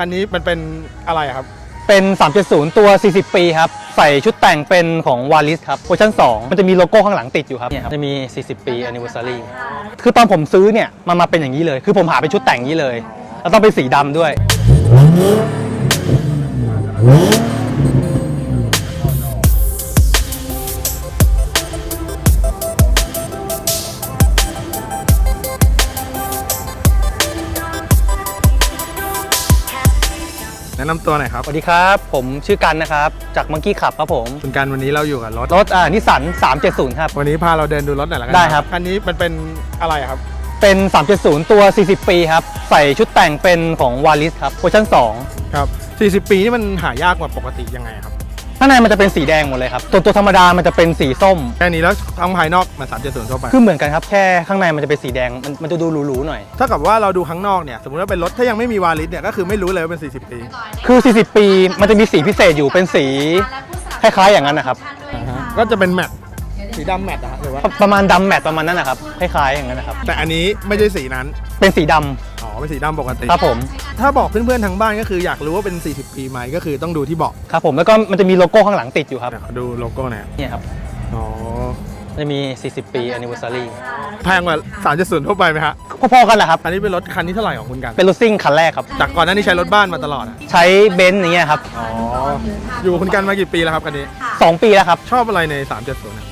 คันนี้มันเป็นอะไรครับ เป็น 370 ตัว 40 ปีครับ ใส่ชุดแต่งเป็นของวาลิสครับเวอร์ชัน2 มันจะมีโลโก้ข้างหลังติดอยู่ครับเนี่ยครับจะมี 40 ปี anniversary คือตอนผมซื้อเนี่ย มันมาเป็นอย่างนี้เลย คือผมหาเป็นชุดแต่งอย่างนี้เลย แล้วต้องเป็นสีดำด้วย นะนำตัวหน่อยครับ สวัสดีครับ ผมชื่อกันนะครับ จากมังกี้ขับครับผม คุณการวันนี้เราอยู่กับรถ รถอ่านิสสัน370 ครับ วันนี้พาเราเดินดูรถหน่อยละกันได้ครับคันนี้มันเป็นอะไรอะครับ เป็น 370 ตัว 40 ปีครับ ใส่ชุดแต่งเป็นของวาลิสครับเวอร์ชัน2 ครับ 40 ปีนี่มันหายากกว่าปกติยังไงครับ ข้างในมันจะเป็นสีแดงหมดเลยครับตัวตัวธรรมดามันจะเป็นสีส้ม แค่นี้แล้วทั้งภายนอกมัน370ทั่วไปคือเหมือนกันครับแค่ข้างในมันจะเป็นสีแดงมันมันจะดูหรูๆหน่อย ถ้ากับว่าเราดูข้างนอกเนี่ยสมมติว่าเป็นรถถ้ายังไม่มีวาลิสเนี่ยก็คือไม่รู้เลยว่าเป็น 40 ปี คือ 40 ปีมันจะมีสีพิเศษอยู่เป็นสีคล้ายๆอย่างนั้นนะครับ ก็จะเป็นแมตต์สีดำแมตต์อะฮะหรือว่าประประมาณดำแมตต์ประมาณนั้นนะครับคล้ายๆอย่างนั้นนะครับแต่อันนี้ไม่ใช่สีนั้นเป็นสีดำอ๋อ เป็นสีดำปกติ ครับผม ถ้าบอกเพื่อนๆทางบ้านก็คืออยากรู้ว่าเป็น 40 ปีไหมก็คือต้องดูที่เบาะครับผมแล้วก็มันจะมีโลโก้ข้างหลังติดอยู่ครับ เดี๋ยวขอดูโลโก้หน่อยครับเนี่ยครับ อ๋อ มันจะมี 40 ปี anniversary แพงกว่า370ทั่วไปไหมฮะ พอๆกันแหละครับ อันนี้เป็นรถคันที่เท่าไหร่ของคุณกัน เป็นรถซิ่งคันแรกครับ จากก่อนหน้านี้ใช้รถบ้านมาตลอดอะใช้เบนซ์อย่างเงี้ยครับอ๋อ อยู่กับคุณกันมากี่ปีแล้วครับคันนี้2ปีแล้วครับ ชอบอะไรใน 370นะ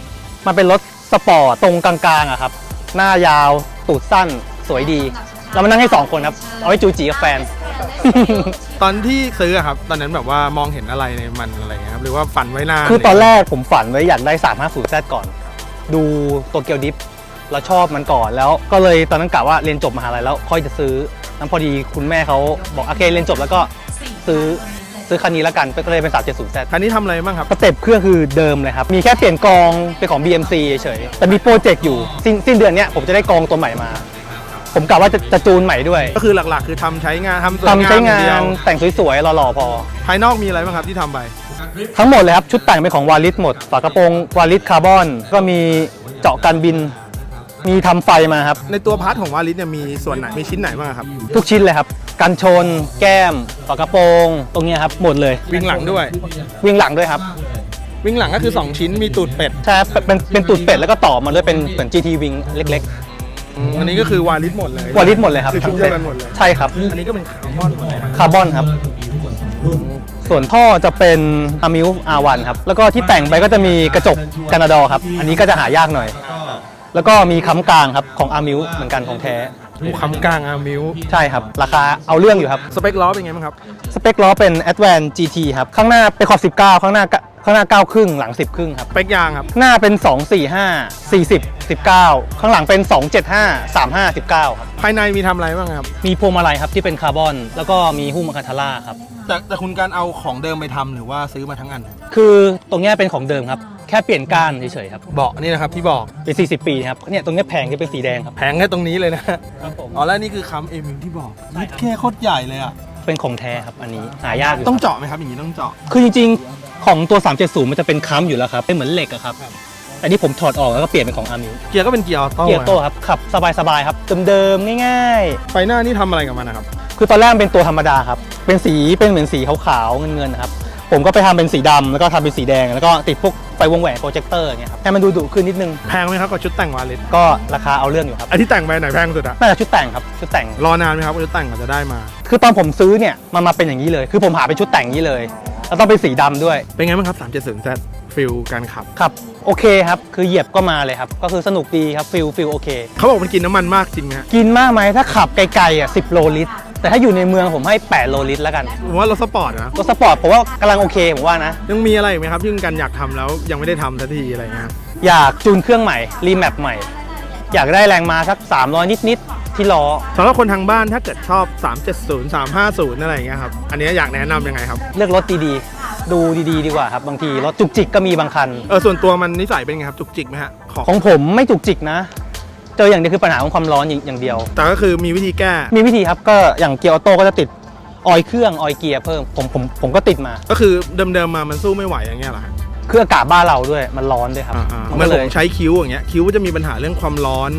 มันเป็นรถสปอร์ตตรงกลางๆอะครับ หน้ายาวตูดสั้นสวยดี เรามานั่งให้2คนครับ เอาไว้จูจีกับแฟน ตอนที่ซื้ออะครับ ตอนนั้นแบบว่ามองเห็นอะไรในมันอะไรเงี้ยครับ หรือว่าฝันไว้นานคือตอนแรกผมฝันไว้อยากได้ 350Z ก่อน ดูโตเกียวดิฟเราชอบมันก่อนแล้วก็เลยตอนนั้นกะว่าเรียนจบมหาลัยแล้วค่อยจะซื้อนั้นพอดีคุณแม่เขาบอกโอเคเรียนจบแล้วก็ซื้อซื้อคันนี้แล้วกันก็เลยเป็น 370Z คันนี้ทำอะไรบ้างครับ สเต็ปเครื่องคือเดิมเลยครับ มีแค่เปลี่ยนกองเป็นของ BMC เฉยๆแต่มีโปรเจกต์อยู่สิ้นสิ้นเดือนเนี้ยผมจะได้กองตัวใหม่มา ผมกะว่าจะจะจูนใหม่ด้วยก็คือหลักๆ คือทำใช้งานทำสวยทำใช้งามอย่างงาเดียนวแต่งสวยๆหล่อๆพอ ภายนอกมีอะไรบ้างครับที่ทำไป ทั้งหมดเลยครับ ชุดแต่งเป็นของวาลิสหมด ฝากระโปรงวาลิสคาร์บอน ก็มีเจาะกันบิน มีทำไฟมาครับ ในตัวพาร์ทของวาลิสเนี่ยมีส่วนไหนมีชิ้นไหนบ้างครับ ทุกชิ้นเลยครับ กันชน แก้ม ฝากระโปรง ตรงเนี้ยครับ หมดเลย วิ่งหลังด้วย วิ่งหลังด้วยครับวิ่งหลังก็คือ 2 ชิ้นมีตูดเป็ด ใช่ครับเป็นเป็นตูดเป็ดแล้วก็ต่อมาด้วยเป็นเหมือน GT Wing เล็กอืม อันนี้ก็คือวาลิสหมดเลยๆวาลิสหมดเลยครับคือชุดเดียวกันหมดเลย ใช่ครับ อันนี้ก็เป็นคาร์บอนหมดเลยนะคาร์บอนครับ ส่วนท่อจะเป็น a m i l R1 ครับ แล้วก็ที่แต่งไปก็จะมีกระจกกันนาดอครับ อันนี้ก็จะหายากหน่อย แล้วก็มีค้ำกลางครับของ a m i l เหมือนกันของแท้โอ้คำกลางอามิวใช่ครับ ราคาเอาเรื่องอยู่ครับ สเปคล้อเป็นไงบ้างครับ สเปคล้อเป็น Advance GT ครับ ข้างหน้าเป็นขอบ 19 ข้างหน้า ข้างหน้า9ครึ่งหลัง 10 ครึ่งครับสเปคยางครับ หน้าเป็น 2 4 5 40 19 ข้างหลังเป็น 2 7 5 3 5 19 ครับ ภายในมีทำอะไรบ้างครับ มีพวงมาลัยครับที่เป็นคาร์บอน แล้วก็มีหุ้มอะคาทาร่าครับ แต่แต่คุณการเอาของเดิมไปทำหรือว่าซื้อมาทั้งอันคือตรงเนี้ยเป็นของเดิมครับ แค่เปลี่ยนก้านเฉยๆครับ เบาะนี่นะครับที่บอกเป็น 40 ปีนะครับ เนี่ยตรงเนี้ยแผงจะเป็นสีแดงครับ แผงแค่ตรงนี้เลยนะ ครับผม อ๋อแล้วนี่คือค้ำเอมิวที่บอกนี่แค่โคตรใหญ่เลยอะ เป็นของแท้ครับอันนี้หายากอยู่ต้องเจาะไหมครับอย่างนี้ต้องเจาะ คือจริงๆ ของตัว 370 มันจะเป็นค้ำอยู่แล้วครับเป็นเหมือนเหล็กอะครับแต่นี่ผมถอดออกแล้วก็เปลี่ยนเป็นของอามิเกียร์ก็เป็นเกียร์ออโต้เกียร์โต้ครับขับสบายๆครับเดิมๆง่ายไฟหน้านี่ทำอะไรกับมันนะครับๆคือตอนแรกมันเป็นตัวธรรมดาครับ เป็นสีเป็นเหมือนสีขาวๆเงินๆนะครับ ผมก็ไปทำเป็นสีดำแล้วก็ทำเป็นสีแดง แล้วก็ติดพวกไฟวงแหวนโปรเจคเตอร์อย่างเงี้ยครับให้มันดูดุขึ้นนิดนึง แพงไหมครับกับชุดแต่งวาลิสก็ราคาเอาเรื่องอยู่ครับไอที่แต่งไปไหนแพงสุดอะน่าจะชุดแต่งครับชุดแต่งรอนานไหมครับกว่าชุดแต่งกว่าจะได้มา คือตอนผมซื้อเนี่ยมันมาเป็นอย่างนี้เลย คือผมหาเป็นชุดแต่งอย่างนี้เลย แล้วต้องเป็นสีดำด้วย เป็นไงบ้างครับ 370Z ฟิลการขับ ครับ โอเคครับ คือเหยียบก็มาเลยครับ ก็คือสนุกดีครับฟิลฟิลโอเค เขาบอกมันกินน้ำมันมากจริงไหมฮะกินมากไหมถ้าขับไกลๆอะ10 โลลิตร แต่ถ้าอยู่ในเมืองผมให้ 8 โลลิตรแล้วกันผมว่ารถสปอร์ตนะ รถสปอร์ตผมว่ากำลังโอเคผมว่านะ ยังมีอะไรอีกไหมครับที่คุณกันอยากทำแล้วยังไม่ได้ทำสักทีอะไรเงี้ยครับอยากจูนเครื่องใหม่รีแมปใหม่ อยากได้แรงมาสัก 300 นิด ๆ ที่ล้อ สำหรับคนทางบ้านถ้าเกิดชอบ 370 350 อะไรอย่างเงี้ยครับ อันนี้อยากแนะนำยังไงครับ เลือกรถดี ๆ ดูดี ๆ ดีกว่าครับ บางทีรถจุกจิกก็มีบางคัน เออส่วนตัวมันนิสัยเป็นไงครับ จุกจิกไหมฮะของของผมไม่จุกจิกนะ เจออย่างเดียวคือปัญหาของความร้อนอย่างเดียว แต่ก็คือมีวิธีแก้ มีวิธีครับก็อย่างเกียร์ออโต้ก็จะติดออยล์เครื่องออยล์เกียร์เพิ่มผมผมผมก็ติดมา ก็คือเดิมๆมามันสู้ไม่ไหวอย่างเงี้ยเหรอฮะ คืออากาศบ้านเราด้วยมันร้อนด้วยครับอ่าๆมันเหมื่ก็อนเลผยมใช้คิ้วอย่างเงี้ยคิ้วจะมีปัญหาเรื่องความร้อน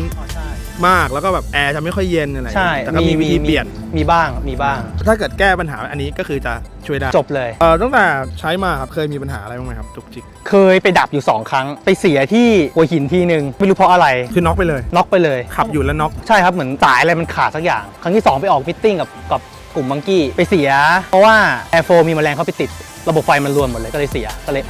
มากแล้วก็แบบแอร์จะไม่ค่อยเย็นอะไรอย่างใช่เงี้ยแต่ก็มีวิธีเปลี่ยนมีบ้างมีบ้าง ถ้าเกิดแก้ปัญหาอันนี้ก็คือจะช่วยได้จบเลยเออตั้งแต่ใช้มาครับเคยมีปัญหาอะไรบ้างไหมครับจุกจิกเคยไปดับอยู่ 2 ครั้ง ไปเสียที่หัวหินทีหนึ่งไม่รู้เพราะอะไรคือน็อกไปเลยน็อกไปเลยขับอยู่แล้วน็อกใช่ครับเหมือนสายอะไรมันขาดสักอย่าง ครั้งที่ 2 ไปออกมิทติ้งกับกับ กลุ่มมังกี้ไปเสีย เพราะว่าแอร์โฟมีแมลงเข้าไปติด ระบบไฟมันรวนหมดเลยก็เลยเสียก็เลย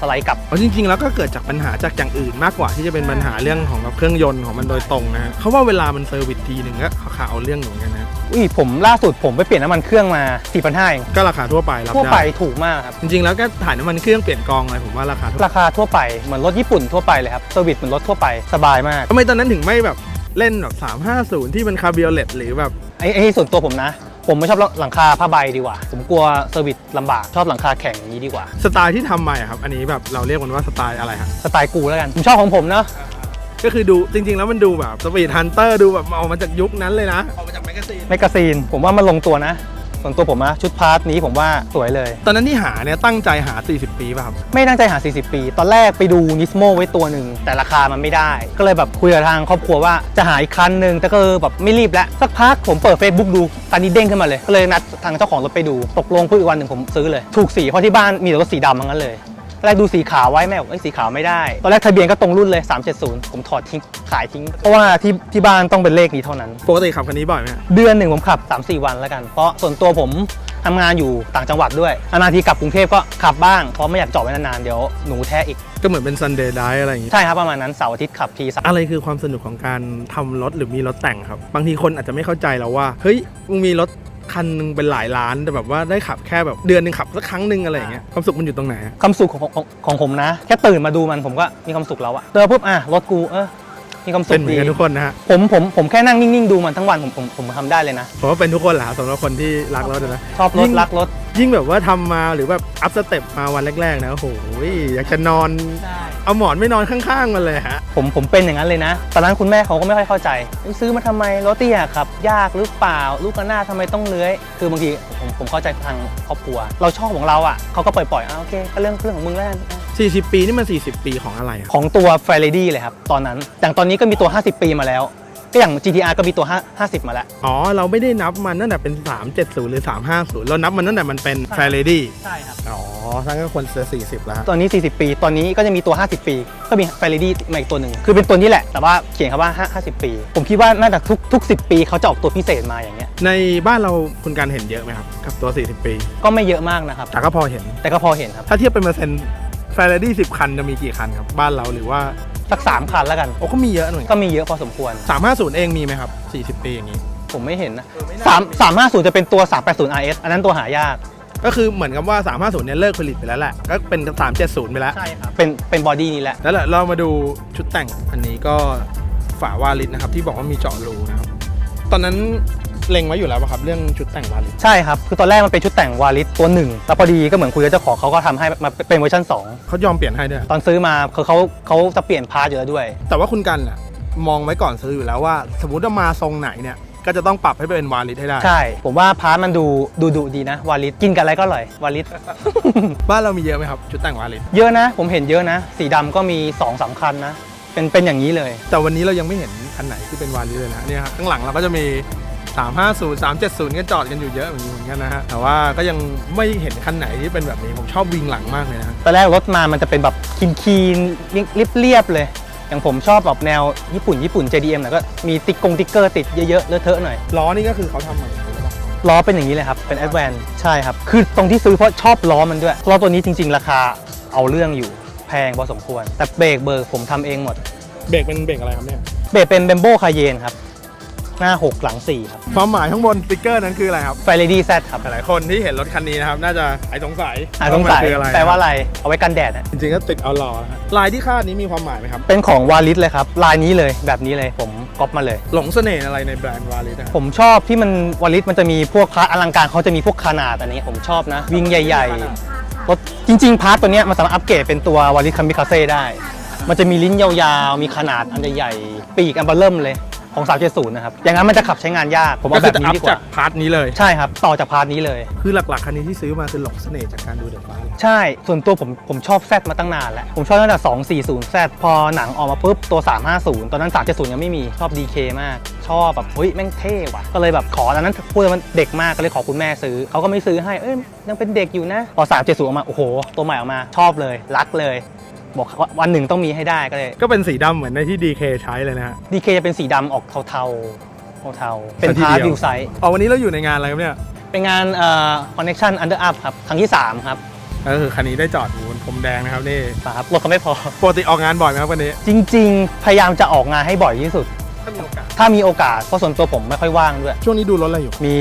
สไลด์กลับเพราะจริงๆ แล้วก็เกิดจากปัญหาจากอย่างอื่นมากกว่าที่จะเป็นปัญหาเรื่องของแบบเครื่องยนต์ของมันโดยตรงนะฮะเขาว่าเวลามันเซอร์วิสทีหนึ่งก็ข่าวเอาเรื่องอยู่เหมือนกันนะ อุ้ยผมล่าสุดผมไปเปลี่ยนน้ำมันเครื่องมา4 5 0 0เองก็ราคาทั่วไปรับทั่วไปได้ ถูกมากครับ จริงๆ แล้วก็ถ่ายน้ำมันเครื่องเปลี่ยนกองอะไรผมว่าราคาทั่วราคาทั่วไปเหมือนรถญี่ปุ่นทั่วไปเลยครับเซอร์วิสเหมือนรถทั่วไปสบายมากทำไมตอนนั้นถึงไม่แบบเล่นแบบ350 ที่มันคาร์บิโอเลตหรือแบบไอ้ไอ้ส่วนตัวผมนะ ผมไม่ชอบหลังคาผ้าใบดีกว่า ผมกลัวเซอร์วิสลำบากชอบหลังคาแข็งอย่างนี้ดีกว่า สไตล์ที่ทำใหม่อะครับ อันนี้แบบเราเรียกมันว่าสไตล์อะไรฮะสไตล์กูแล้วกัน ผมชอบของผมเนาะก็คือดูจริง ๆ แล้วมันดูแบบสปีดฮันเตอร์ดูแบบออกมาจากยุคนั้นเลยนะออกมาจากแมกกาซีนแมกกาซีนผมว่ามันลงตัวนะ ส่วนตัวผมนะชุดพาร์ทนี้ผมว่าสวยเลย ตอนนั้นที่หาเนี่ยตั้งใจหา 40 ปีป่ะครับ ไม่ตั้งใจหา 40 ปี ตอนแรกไปดูนิสโมไว้ตัวหนึ่งแต่ราคามันไม่ได้ ก็เลยแบบคุยกับทางครอบครัวว่าจะหาอีกคันหนึ่งแต่ก็แบบไม่รีบแล้วสักพักผมเปิด Facebook ดูคันนี้เด้งขึ้นมาเลย ก็เลยนัดทางเจ้าของรถไปดู ตกลงปุ๊บอีกวันหนึ่งผมซื้อเลย ถูกสีเพราะที่บ้านมีแต่รถสีดำทั้งนั้นเลย แรกดูสีขาวไว้แม่บอกเอ้ยสีขาวไม่ได้ ตอนแรกทะเบียนก็ตรงรุ่นเลย 370 ผมถอดทิ้งขายทิ้ง เพราะว่าที่ที่บ้านต้องเป็นเลขนี้เท่านั้น ปกติขับคันนี้บ่อยไหมฮะเดือนหนึ่งผมขับ 3-4 วันแล้วกัน เพราะส่วนตัวผมทำงานอยู่ต่างจังหวัดด้วยนานๆทีกลับกรุงเทพก็ขับบ้าง เพราะไม่อยากจอดไว้นานๆ เดี๋ยวหนูแท้อีก ก็เหมือนเป็นซันเดย์ไดอะไรอย่างงี้ ใช่ครับ ประมาณนั้นเสาร์อาทิตย์ขับทีสักอะไรคือความสนุกของการทำรถหรือมีรถแต่งครับ บางทีคนอาจจะไม่เข้าใจเราว่า เฮ้ยมึงมีรถ คันหนึงเป็นหลายล้านแต่แบบว่าได้ขับแค่แบบเดือนหนึงขับสักครั้งหนึ่งอะไรอย่างเงี้ยความสุขมันอยู่ตรงไหนอะความสุขของของของผมนะ แค่ตื่นมาดูมันผมก็มีความสุขแล้วอะเจอปุ๊บอะรถกูเออมีความสุเป็นขเหมือดีนกันทุกคนนะฮะผมผมผมแค่นั่งนิ่งๆดูมันทั้งวันผมผมผมทำได้เลยนะ ผมว่าเป็นทุกคนแหละครับสำหรับคนที่รักรถนะชอบรยิ่ถงรักรถ ยิ่งแบบว่าทำมาหรือแบบอัพสเต็ปมาวันแรกๆนะโอ้โหอยากจะนอนเอาหมอนไม่นอนข้างๆมันเลยฮะผมผมเป็นอย่างนั้นเลยนะตอนนั้นคุณแม่เขาก็ไม่ค่อยเข้าใจเอ้ยซื้อมาทำไมรถเตี้ยครับ ยากหรือเปล่า ลูกกระนาดทำไมต้องเลื้อย คือบางทีผมผมเข้าใจทางครอบครัว เราชอบของเราอะเขาก็ปล่อยๆอะโอเคก็เรื่องเรื่องของมึงแล้วกัน40 ปีนี่มัน 40 ปีของอะไรอะของตัว f a r a d y เลยครับ ตอนนั้น อย่างตอนนี้ก็มีตัว 50 ปีมาแล้ว ก็อย่าง GTR ก็มีตัว5 50 มาแล้ว อ๋อ เราไม่ได้นับมันตั้งแต่เป็น 370 หรือ 350 เรานับมันตั้งแต่มันเป็นแฟร์เรดี้ใช่ครับ อ๋อทั้งก็ควรจะ40 แล้วฮะตอนนี้ 40 ปี ตอนนี้ก็จะมีตัว 50 ปี ก็มี f a r a d y มาอีกตัวหนึ่ง คือเป็นตัวนี้แหละ แต่ว่าเขียนคำว่า 50 ปี ผมคิดว่าน่าจะทุกทุก 10 ปีเขาจะออกตัวพิเศษมาอย่างเงี้ย ในบ้านเราคุณการเห็นเยอะไหมครับกับตัว 40 ปี ก็ไม่เยอะมากนะครับ แต่ก็พอเห็น แต่ก็พอเห็นครับ ถ้าเทียบเป็นเปอร์เซ็นต์แฟร์เรดี้10 คันจะมีกี่คันครับบ้านเราหรือว่า สัก3คันแล้วกัน โอ้ก็มีเยอะหน่อยก็มีเยอะพอสมควร 350 เองมีไหมครับ 40 ปีอย่างนี้ ผมไม่เห็นนะสามสามห้าศูนย์จะเป็นตัว 380 RS อันนั้นตัวหายาก ก็คือเหมือนกับว่า 350 เนี่ยเลิกผลิตไปแล้วแหละ ก็เป็น 370 ไปแล้ว ใช่ครับ เป็นเป็นบอดี้นี้แหละ แล้วเรามาดูชุดแต่งอันนี้ก็ฝาวาลิตนะครับที่บอกว่ามีเจาะรูนะครับ ตอนนั้น เล็งไว้อยู่แล้วป่ะครับ เรื่องชุดแต่งวาลิตใช่ครับ คือตอนแรกมันเป็นชุดแต่งวาลิสตัวหนึ่งแล้วพอดีก็เหมือนคุยกับเจ้าของเขาก็ทำให้มาเป็นเวอร์ชัน2 เขายอมเปลี่ยนให้ด้วยตอนซื้อมาคือเขาเขาจะเปลี่ยนพาร์ทอยู่แล้วด้วย แต่ว่าคุณกันน่ะมองไว้ก่อนซื้ออยู่แล้วว่า สมมติว่ามาทรงไหนเนี่ยก็จะต้องปรับให้เป็นวาลิตให้ได้ ใช่ ผมว่าพาร์ทมันดูดูดุดีนะ วาลิสกินกับอะไรก็อร่อยวาลิส บ้านเรามีเยอะไหมครับชุดแต่งวาลิตเยอะนะ ผมเห็นเยอะนะ สีดำก็มี2องสามคันนะ เป็นเป็นอย่างนี้เลย แต่วันนี้เรายังไม่เห็นคันไหนที่เป็นวาลิตเลยนะเนี่ยครับข้างหลังเราก็จะมี 350 370ก็จอดกันอยู่เยอะเหมือนกันนะฮะแต่ว่าก็ยังไม่เห็นคันไหนที่เป็นแบบนี้ผมชอบวิงหลังมากเลยนะฮะตอนแรกรถมามันจะเป็นแบบคีนคีนเรียบเรียบๆเลย อย่างผมชอบแบบแนวญี่ปุ่นญี่ปุ่น JDM หน่อยก็มีติ๊กกงติ๊กเกอร์ติดเยอะๆเลอะเทอะหน่อยล้อนี่ก็คือเขาทำมาอย่างนี้หรือเปล่าล้อเป็นอย่างนี้เลยครับ เป็นแอดแวนใช่ครับ คือตรงที่ซื้อเพราะชอบล้อมันด้วยล้อตัวนี้จริง ๆ ราคาเอาเรื่องอยู่แพงพอสมควร แต่เบรกเบิร์กผมทำเองหมด เบรกเป็นเบรกอะไรครับเนี่ย เบรกเป็นเบมโบคาเยนครับ หน้า 6 หลัง 4 ครับ ความหมายข้างบนสติ๊กเกอร์นั้นคืออะไรครับ ไฟเลดี้แซครับ หลายๆคนที่เห็นรถคันนี้นะครับ น่าจะหายสงสัยหาสงสัย มันคืออะไรแปลว่าอะไร เอาไว้กันแดดอะจริงๆก็ติดเอาหล่อนะฮะลายที่คาดนี้มีความหมายไหมครับ เป็นของวาลิสเลยครับ ลายนี้เลย แบบนี้เลย ผมก๊อปมาเลย หลงเสน่ห์อะไรในแบรนด์วาลิสนะครับผมชอบที่มันวาลิสมันจะมีพวกคลาสอลังการเขาจะมีพวกขนาดอันนี้ผมชอบนะ วิ่งใหญ่ ๆ รถจริง ๆ พาร์ทตัวเนี้ยมันสามารถอัปเกรดเป็นตัววาลิสคัมบิคาเซ่ได้ มันจะมีลิ้นยาวๆ มีขนาดอันใหญ่ๆ ปีกอันเบอร์เริ่มเลย ของ 370 นะครับ อย่างนั้นมันจะขับใช้งานยาก ผมก็เอาคืแบอบจะนี้อัพดีกจาว่ากพาร์ทนี้เลย ใช่ครับ ต่อจากพาร์ทนี้เลย คือหลักๆคันนี้ที่ซื้อมาคือหลงเสน่ห์จากการดูเดอะไฟใช่ ส่วนตัวผมผมชอบ Z มาตั้งนานแล้ว ผมชอบตั้งแต่240 Z พอหนังออกมาปุ๊บตัว 350 ตอนนั้น 370 ยังไม่มีชอบ DK มาก ชอบแบบเฮ้ยแม่งเท่ว่ะ ก็เลยแบบขอตอนนั้นพูดว่ามันเด็กมากก็เลยขอคุณแม่ซื้อเขาก็ไม่ซื้อให้เอ้ยยังเป็นเด็กอยู่นะพอ370ออกมาโอ้โห ตัวใหม่ออกมาชอบเลย รักเลย บอกว่าวันหนึ่งต้องมีให้ได้ก็เลยก็เป็นสีดำเหมือนในที่ DK ใช้เลยนะฮะ DK จะเป็นสีดำออกเทาๆเทาๆเป็นซะทีพาร์ทเดียว วิวไซส์อ๋อวันนี้เราอยู่ในงานอะไรครับเนี่ยเป็นงานเอ่อ connection under up ครับ ครั้งที่ 3 ครับก็คือคันนี้ได้จอดอยู่บนพรมแดงนะครับนี่มาครับรถเขาไม่พอ ปกติออกงานบ่อยไหมครับวันนี้จริง ๆ พยายามจะออกงานให้บ่อยที่สุด ถ้ามีโอกาสถ้ามีโอกาส เพราะส่วนตัวผมไม่ค่อยว่างด้วย ช่วงนี้ดูรถอะไรอยู่มี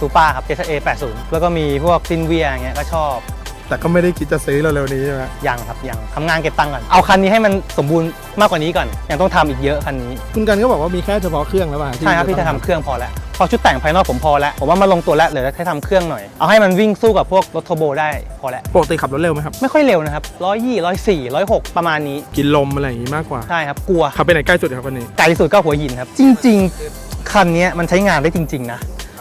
ซูเปอร์ครับ JSA 80 แล้วก็มีพวกซินเวียอย่างเงี้ยก็ชอบ แต่ก็ไม่ได้คิดจะซื้อเร็วๆนี้ใช่ไหมยังครับยังทำงานเก็บตังค์ก่อนเอาคันนี้ให้มันสมบูรณ์มากกว่านี้ก่อนยังต้องทำอีกเยอะคันนี้คุณกันก็บอกว่ามีแค่เฉพาะเครื่องแล้วป่ะใช่ครับพี่จะทำเครื่องพอแล้วพอชุดแต่งภายนอกผมพอแล้วผมว่ามาลงตัวแล้วเหลือแค่ทำเครื่องหน่อยเอาให้มันวิ่งสู้กับพวกรถโทโบได้พอแล้วปกติขับรถเร็วไหมครับ ไม่ค่อยเร็วนะครับร้อยยี่ร้อยสี่ร้อยหกประมาณนี้กินลมอะไรอย่างงี้มากกว่า ใช่ครับกลัว ขับไปไหนใกล้สุดครับวันนี้ ไกลสุดก็หัวหินครับ จริง ๆ คันเนี้ยมันใช้งานได้จริง ๆ นะ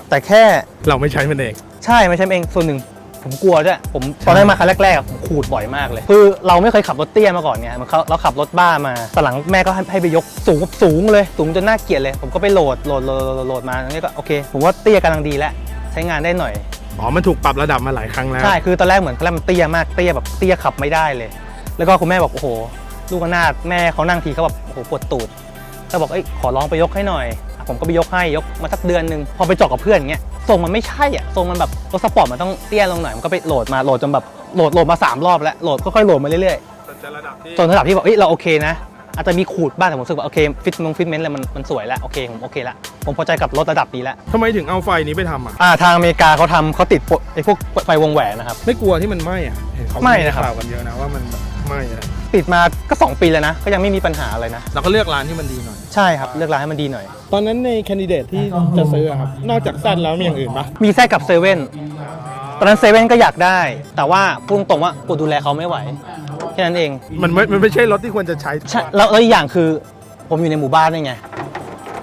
แต่แค่เราไม่ใช้มันเอง ใช่ไม่ใช่เองส่วนหนึ่ง ผมกลัวด้วยผมตอนนั้นมาครั้งแรกๆอะผมขูดบ่อยมากเลย คือเราไม่เคยขับรถเตี้ยมาก่อนไงมันเขาเราขับรถบ้ามาตอนหลังแม่ก็ให้ให้ไปยกสูงสูงเลยสูงจนน่าเกลียดเลย ผมก็ไปโหลดโหลดโหลดโหลดโหลดมาตรงนี้ก็โอเค ผมว่าเตี้ยกำลังดีแล้วใช้งานได้หน่อย อ๋อ มันถูกปรับระดับมาหลายครั้งแล้ว ใช่คือตอนแรกเหมือนตอนแรกมันเตี้ยมากเตี้ยแบบเตี้ยขับไม่ได้เลย แล้วก็คุณแม่บอกโอ้โหลูกอนาถแม่เขานั่งทีเขาแบบโอ้โหปวดตูดก็บอกเอ้ยขอลองไปยกให้หน่อยอะ ผมก็ไปยกให้ยกมาสักเดือนหนึ่งพอไปเจาะกับเพื่อนอย่างเงี้ยทรงมันไม่ใช่อะทรงมันแบบรถสปอร์ตมันต้องเตี้ยลงหน่อยมันก็ไปโหลดมาโหลดจนแบบโหลดโหลดมาสามรอบแล้วโหลดค่อยๆโหลดมาเรื่อยจะระดับที่ๆจนระดับที่บอกเอ้ยเราโอเคนะ อาจจะมีขูดบ้างแต่ผมรู้สึกว่าโอเคฟิตมงฟิตเมนต์อะไรมันมันสวยแล้วโอเคผมโอเคแล้วผมพอใจกับรถระดับนี้แล้วทำไมถึงเอาไฟนี้ไปทำอะอ่าทางอเมริกาเขาทำเขาติดโปไอ้พวกไฟวงแหวนนะครับไม่กลัวที่มันไหม้อะเห็นเขาไม่นะครับข่าวกันเยอะนะว่ามันแบบ ไหม้อะติดมาก็ 2 ปีแล้วนะ ก็ยังไม่มีปัญหาอะไรนะ เราก็เลือกร้านที่มันดีหน่อย ใช่ครับ เลือกร้านให้มันดีหน่อย ตอนนั้นในแคนดิเดตที่จะซื้ออะครับ นอกจากแซดแล้วมีอย่างอื่นปะมีแทรกกับเซเว่นตอนนั้นเซเว่นก็อยากได้ แต่ว่าพูดตรงๆว่ากูดูแลเขาไม่ไหวแค่นั้นเองมันไม่มันไม่ใช่รถที่ควรจะใช้ ใช่แล้วแล้วอีกอย่างคือผมอยู่ในหมู่บ้านนี่ไง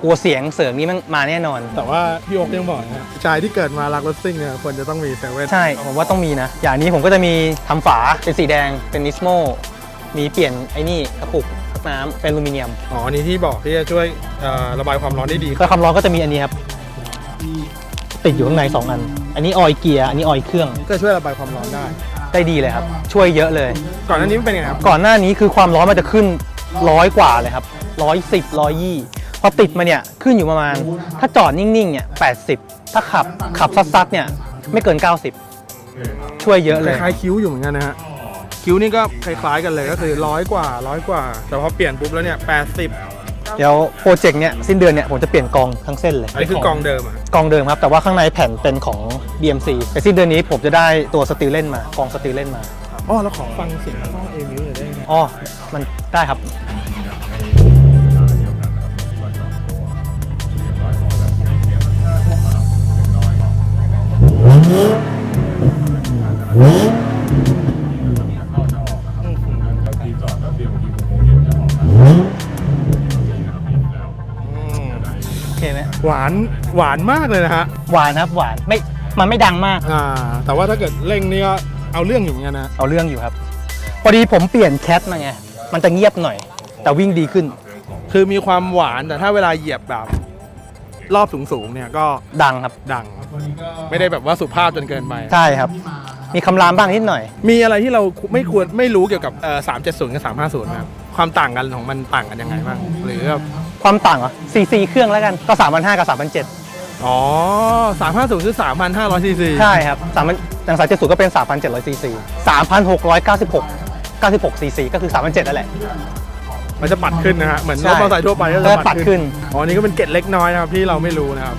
กลัวเสียงเสียงนี้มันมาแน่นอน แต่ว่าพี่โอ๊คยังบอกนะชายที่เกิดมารักรถซิ่งเนี่ยควรจะต้องมีเซเว่นใช่ผมว่าต้องมีนะ อย่างนี้ผมก็จะมีทำฝาเป็นสีแดงเป็นนิสโมมีเปลี่ยนไอ้นี่กระปุกน้ำเป็นอลูมิเนียมอ๋ออันนี้ที่บอกที่จะช่วยเอ่อระบายความร้อนได้ดีแล้วความร้อนก็จะมีอันนี้ครับติดอยู่ข้างใน 2 อัน อันนี้ออยล์เกียร์อันนี้ออยล์เครื่องก็ช่วยระบายความร้อนได้ ได้ดีเลยครับ ช่วยเยอะเลย ก่อนหน้านี้มันเป็นยังไงครับก่อนหน้านี้คือความร้อนมันจะขึ้นร้อยกว่าเลยครับร้อยสิบร้อยยี่ พอติดมาเนี่ยขึ้นอยู่ประมาณ ถ้าจอดนิ่งๆเนี่ยแปดสิบถ้าขับขับซัดๆเนี่ยไม่เกิน 90 ช่วยเยอะเลยคล้ายๆคิ้วอยู่เหมือนกันนะฮะคิ้วนี่ก็คล้ายๆกันเลยก็คือร้อยกว่าร้อยกว่า แต่พอเปลี่ยนปุ๊บแล้วเนี่ยแปดสิบเดี๋ยวโปรเจกต์เนี่ยสิ้นเดือนเนี่ยผมจะเปลี่ยนกองทั้งเส้นเลยอันนี้คือกองเดิมอะกองเดิมครับ แต่ว่าข้างในแผ่นเป็นของ BMC แต่สิ้นเดือนนี้ผมจะได้ตัวสติลเล่นมากองสติลเล่นมาอ๋อแล้วขอฟังเสียงท่อเอมิวหน่อยได้ไหมอ๋อมันได้ครับ โอเคไหมหวานหวานมากเลยนะฮะหวานครับหวานไม่มันไม่ดังมาก อ่า แต่ว่าถ้าเกิดเร่งนี่ก็เอาเรื่องอยู่เหมือนกันนะเอาเรื่องอยู่ครับ พอดีผมเปลี่ยนแคทมาไงมันจะเงียบหน่อย แต่วิ่งดีขึ้นคือมีความหวานแต่ถ้าเวลาเหยียบแบบ รอบสูงๆเนี่ยก็ดังครับดัง ไม่ได้แบบว่าสุภาพจนเกินไป ใช่ครับ มีคำรามบ้างนิดหน่อย มีอะไรที่เราไม่ควรไม่รู้เกี่ยวกับเอ่อสามเจ็ดศูนย์กับสามห้าศูนย์ครับความต่างกันของมันต่างกันยังไงบ้างหรือแบบความต่างเหรอซีซีเครื่องแล้วกันก็3,500กับ3,700อ๋อสามห้าศูนย์คือสามพันห้าร้อยซีซีใช่ครับ3 0 0อย่าง370ก็เป็น3,700ซีซี3,696 96ซีซีก็คือ3,700นั่นแหละมันจะปัดขึ้นนะฮะเหมือนใช่รถมอเตอร์ไซค์ทั่วไปก็ก็จะปัปัดดขึ้ขึ้นนอ๋ออันนี่ก็เป็นเกร็ดเล็กน้อยนะครับที่เราไม่รู้นะครับ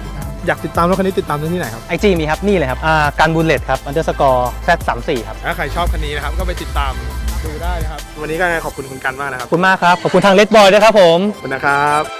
อยากติดตามรถคันนี้ติดตามได้ที่ไหนครับไอจีมีครับนี่เลยครับอ่าการบูลเลตครับอันเดอร์สกอร์ Z34 ครับถ้าใครชอบคันนี้นะครับก็ไปติดตามดูได้นะครับ วันนี้ก็ขอบคุณคุณกันมากนะครับขอบคุณมากครับ ขอบคุณทางเลดบอยด้วยครับผม ขอบคุณนะครับ